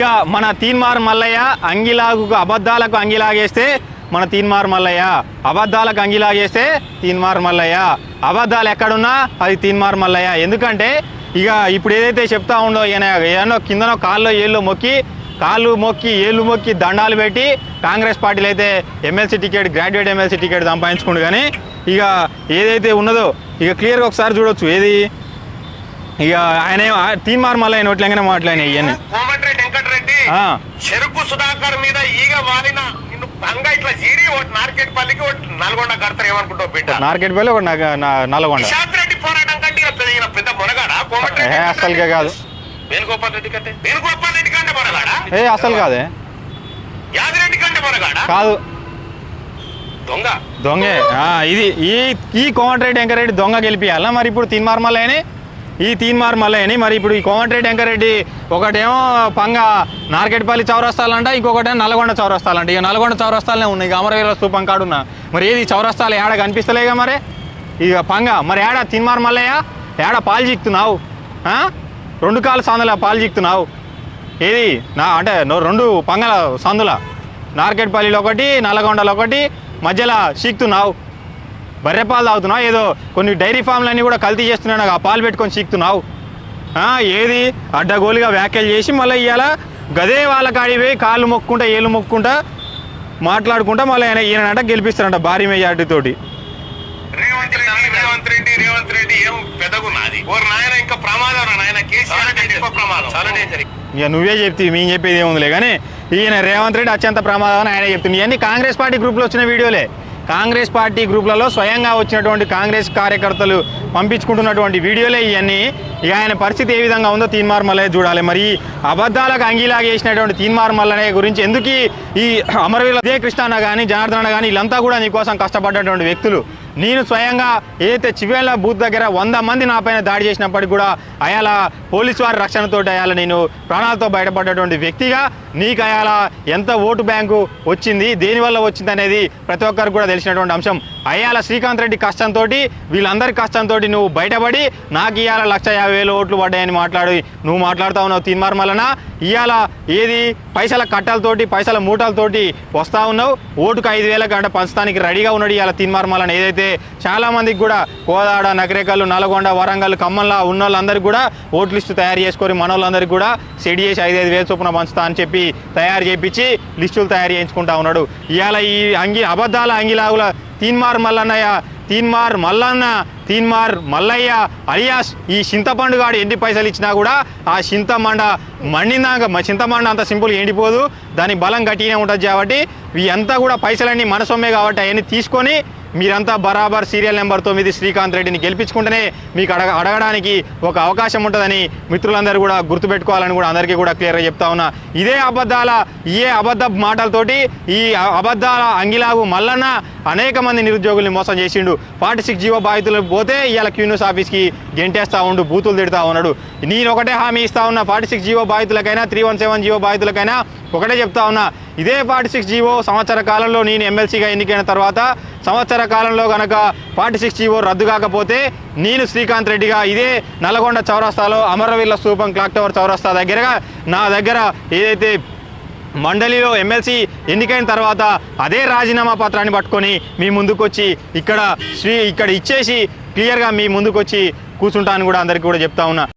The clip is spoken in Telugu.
ఇక మన తీన్మార్ మల్లయ్య అంగిలాగు అబద్ధాలకు అంగిలాగేస్తే మన తీన్మార్ మల్లయ్య. అబద్ధాలకు అంగిలాగేస్తే తీన్మార్ మల్లయ్య. అబద్ధాలు ఎక్కడున్నా అది తీన్మార్ మల్లయ్య. ఎందుకంటే ఇక ఇప్పుడు ఏదైతే చెప్తా ఉండో ఈయన ఏమో కిందనో కాళ్ళు ఏళ్ళు మొక్కి కాళ్ళు మొక్కి ఏళ్ళు మొక్కి దండాలు పెట్టి కాంగ్రెస్ పార్టీలు అయితే MLC ticket graduate MLC ticket సంపాదించుకుండు కానీ ఇక ఏదైతే ఉన్నదో ఇక క్లియర్గా ఒకసారి చూడొచ్చు. ఏది? ఇక ఆయన తీన్మార్ మల్లయ్య నోట్లంగానే మాట్లాడినాయి ఇవన్నీ చెరుకు సుధాకర్ మీద ఈగ వాలిన నిన్ను బంగా ఇట్లా జీడి ఒకటి మార్కెట్ పల్లికి ఒకటి నల్గొండ కడతారు ఏమనుకుంటావు బిడ్డ? మార్కెట్ పల్లి ఒక నల్గొండ. నిశాంత్ రెడ్డి పోరాటం కంటే ఈయన పెద్ద- మునగాడా కోమటిరెడ్డి కాదు. వేణుగోపాల్ రెడ్డి కంటే? వేణుగోపాల్ రెడ్డి కంటే మునగాడా ఏ అసలు కాదే. యాదిరెడ్డి కంటే మునగాడా కాదు. దొంగ. దొంగే. ఆ, ఇది ఈ ఈ కోమటిరెడ్డి వెంకరెడ్డి దొంగ గెలిపియాలా? మరి ఇప్పుడు తీన్మార్ మల్లయ్యని ఈ తీన్మార్ మల్లయ్యని. మరి ఇప్పుడు ఈ కోమటిరెడ్డి వెంకరెడ్డి ఒకటేమో పంగ నార్కెట్పల్లి చౌరస్తాలంట ఇంకొకటేమో నల్గొండ చౌరస్తాలంట. ఇక నల్గొండ చౌరస్తాలనే ఉన్నాయి. ఇక అమరవీర స్థూపం కాడున్న మరి ఏది? చౌరస్తాలు ఏడ కనిపిస్తలేగా మరి? ఇక పంగ. మరి ఏడ తీన్మార్ మల్లయ్య? ఏడ పాలు చిక్తున్నావు? రెండు కాలు సందుల పాలు చిక్తున్నావు? ఏది? నా అంటే రెండు పంగల సందుల. నార్కెట్పల్లిలో ఒకటి నల్లగొండలో ఒకటి మధ్యలో చిక్తున్నావు? బర్రె పాలు తాగుతున్నావు? ఏదో కొన్ని డైరీ ఫామ్లన్నీ కూడా కల్తీ చేస్తున్నావు ఆ పాలు పెట్టుకొని చీక్తున్నావు. ఆ, ఏది? అడ్డగోలుగా వ్యాఖ్యలు చేసి మళ్ళీ ఇవాళ గదే వాళ్ళ కాడికి పోయి కాళ్ళు మొక్కుంటా ఏళ్ళు మొక్కుంటా మాట్లాడుకుంటా మళ్ళీ ఆయన ఈయనంట గెలిపిస్తారంట భారీ మెజార్టీతోటి రేవంత్ రెడ్డి రేవంత్ రెడ్డి రేవంత్ రెడ్డి ఏం పెదగున్నది ఓ నాయన ఇంకా ప్రమాదం రా నాయన కేసీఆర్ కంటే ఎక్కువ ప్రమాదం. చాలా డేంజర్ ఇక నువ్వే చెప్తే మేము చెప్పేది ఏముందిలే. కానీ ఈయన రేవంత్ రెడ్డి అత్యంత ప్రమాదం అని ఆయన చెప్తుంది. ఇవన్నీ కాంగ్రెస్ పార్టీ గ్రూప్లో వచ్చిన వీడియోలే. కాంగ్రెస్ పార్టీ గ్రూప్లలో స్వయంగా వచ్చినటువంటి కాంగ్రెస్ కార్యకర్తలు పంపించుకుంటున్నటువంటి వీడియోలే ఇవన్నీ. ఇక ఆయన పరిస్థితి ఏ విధంగా ఉందో తీన్మార్ మల్లయ్య చూడాలి. మరి ఈ అబద్ధాలకు అంగీలాగా చేసినటువంటి తీన్మార్ మల్లయ్య గురించి ఎందుకు ఈ- అమరవీరుల అదే ఉదయ కృష్ణ కానీ జనార్దన కానీ వీళ్ళంతా కూడా నీకోసం కష్టపడ్డటువంటి వ్యక్తులు. నేను స్వయంగా ఏదైతే చివేళ్ళ బూత్ దగ్గర వంద మంది నాపైన దాడి చేసినప్పటికీ కూడా అయాల పోలీసు వారి రక్షణతో అయాల నేను ప్రాణాలతో బయటపడ్డటువంటి వ్యక్తిగా నీకు అయాల ఎంత ఓటు బ్యాంకు వచ్చింది దేనివల్ల వచ్చింది అనేది ప్రతి ఒక్కరికి కూడా తెలిసినటువంటి అంశం. అయ్యాల శ్రీకాంత్ రెడ్డి కష్టంతో వీళ్ళందరి కష్టంతో నువ్వు బయటపడి నాకు ఇవాళ లక్ష యాభై వేలు ఓట్లు పడ్డాయని మాట్లాడి నువ్వు మాట్లాడుతా ఉన్నావు తీన్మార్ మలన ఇవాళ ఏది పైసల కట్టలతోటి పైసల మూటలతోటి వస్తా ఉన్నావు. ఓటుకు ఐదు వేల గంట పంచడానికి రెడీగా ఉన్నాడు ఇవాళ తీన్మార్ ఏదైతే చాలా మందికి కూడా కోదాడ నగరేకల్లు నల్గొండ వరంగల్ ఖమ్మంలా ఉన్న వాళ్ళందరికీ కూడా ఓట్ లిస్టు తయారు చేసుకొని మన వాళ్ళందరికీ కూడా సెడి చేసి ఐదు ఐదు వేల చొప్పున పంచుతా అని చెప్పి తయారు చేయించి లిస్టులు తయారు చేయించుకుంటా ఉన్నాడు. ఇవాళ ఈ అంగి అబద్ధాల అంగిలాగుల తీన్మార్ మల్లన్నయ్య తీన్మార్ మల్లన్న తీన్మార్ మల్లయ్య అలియాస్ ఈ చింతపండు గాడు ఎన్ని పైసలు ఇచ్చినా కూడా ఆ చింతమండ మండిందాక మా చింతమండ అంత సింపుల్గా ఎండిపోదు. దాని బలం గట్టిగానే ఉంటుంది కాబట్టి ఇవంతా కూడా పైసలన్నీ మనసొమ్మే కాబట్టి అవన్నీ తీసుకొని మీరంతా బరాబర్ సీరియల్ నెంబర్ తొమ్మిది శ్రీకాంత్ రెడ్డిని గెలిపించుకుంటేనే మీకు అడగ అడగడానికి ఒక అవకాశం ఉంటుందని మిత్రులందరూ కూడా గుర్తుపెట్టుకోవాలని కూడా అందరికీ కూడా క్లియర్గా చెప్తా ఉన్నా. ఇదే అబద్ధాల ఏ అబద్ధ మాటలతోటి ఈ అబద్ధాల అంగిలాగు మల్లన్న అనేక మంది నిరుద్యోగుల్ని మోసం చేసిండు. ఫార్టీ సిక్స్ జీవో బాధితులు పోతే ఇవాళ క్యూన్యూస్ ఆఫీస్కి గెంటేస్తా ఉండు బూతులు తిడతా ఉన్నాడు. నేను ఒకటే హామీ ఇస్తా ఉన్న ఫార్టీ సిక్స్ జీవో బాధితులకైనా త్రీ వన్ సెవెన్ జీవో బాధితులకైనా ఒకటే చెప్తా ఉన్నా ఇదే ఫార్టీ సిక్స్ జీవో సంవత్సర కాలంలో నేను ఎమ్మెల్సీగా ఎన్నికైన తర్వాత సంవత్సర కాలంలో కనుక ఫార్టీ సిక్స్ జీవో రద్దు కాకపోతే నేను శ్రీకాంత్ రెడ్డిగా ఇదే నల్గొండ చౌరస్తాలో అమరవీర్ల స్థూపం క్లాక్ టవర్ చౌరస్తా దగ్గరగా నా దగ్గర ఏదైతే మండలిలో ఎమ్మెల్సీ ఎన్నికైన తర్వాత అదే రాజీనామా పత్రాన్ని పట్టుకొని మీ ముందుకొచ్చి ఇక్కడ శ్రీ ఇక్కడ ఇచ్చేసి క్లియర్గా మీ ముందుకొచ్చి కూర్చుంటాను కూడా అందరికీ కూడా చెప్తా ఉన్నా.